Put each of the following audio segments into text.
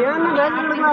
ఏమన్నా డైరీ కొడుకున్నా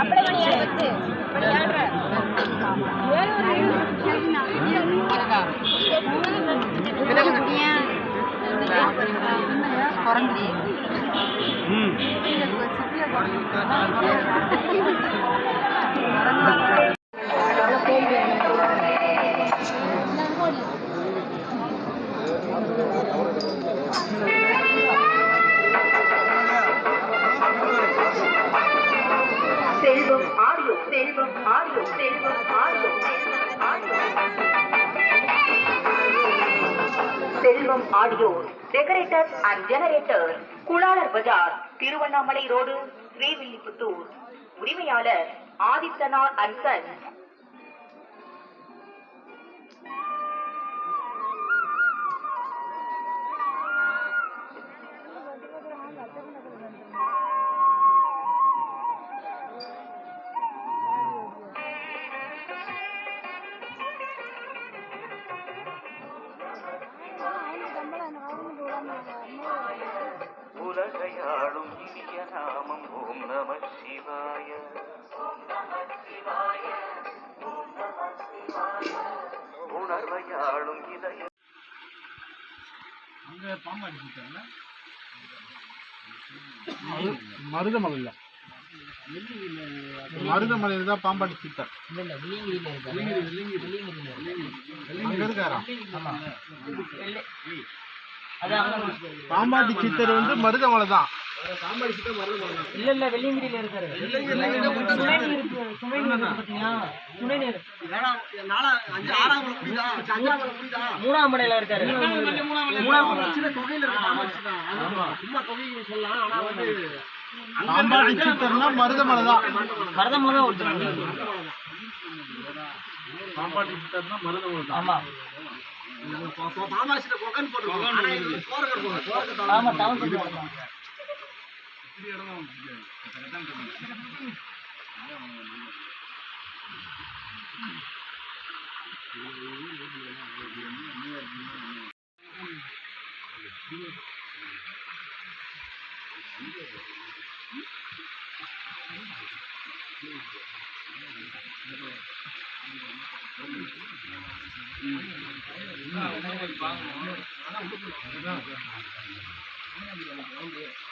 అప్పుడే మణి ఏడు వచ్చి మణి ఏడు ஏழு ஒரு ஏழு warranty audio. Decorator and generator Kulalar Bazaar Tiruvannamalai road Srivilliputhur. உரிமையாளர் ஆதித்தனார் அண்ட் சன் மருதமலையில். மருதமலையில் தான் பாம்பாட்டி சித்தர் பாம்பாட்டி சித்தர் வந்து மருதமலை தான். இல்ல இல்ல வெள்ளியங்கிரியில இருக்காரு. மூணாம் மலையில இருக்காரு. மருதமலை தான். மருதமலை தான் ஒருத்தர் பாம்பாட்டி சித்தர்னா மருதமலை தான். ஆமா. ஆமா town Nah, ini bang. Ini bang. Nah, ini bang.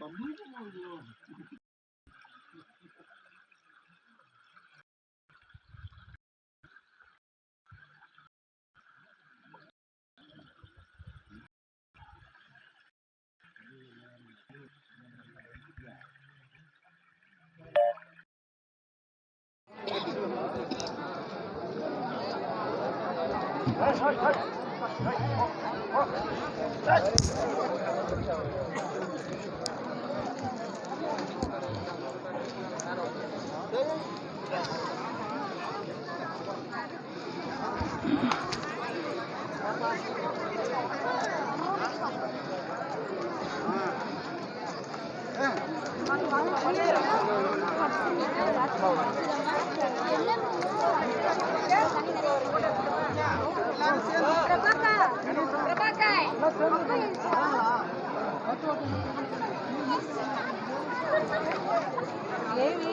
Bấm nút ngồi đường. Hey, hey, hey. ఏమి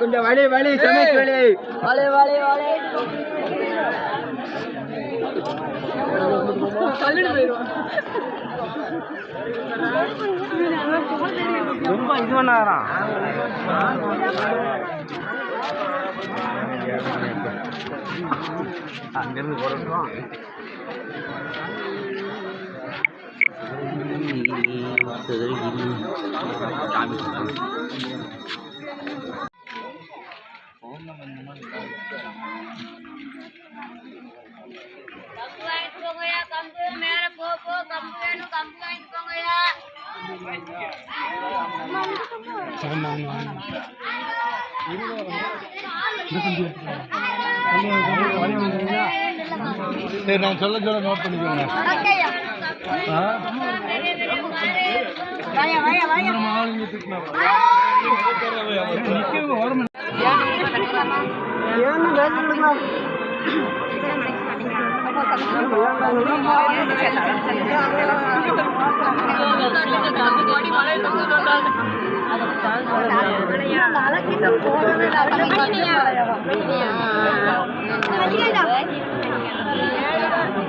கொஞ்சம் வலி வலி சமைக்கு வலி வலி வலி வலி ரொம்ப இது பண்ணாராம் அங்கிருந்து போறோம். சரி நான் சொல்ல சொல்ல நோட் பண்ணிக்கோங்க ஆ? நம்ம ஆளுங்க திட்டினா நிக்கவே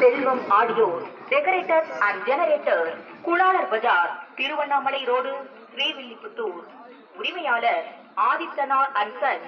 Selvam audio decorator and generator Kulalar Bazaar Tiruvannamalai road Srivilliputhur. உரிமையாளர் ஆதித்தனார் அன்சன்.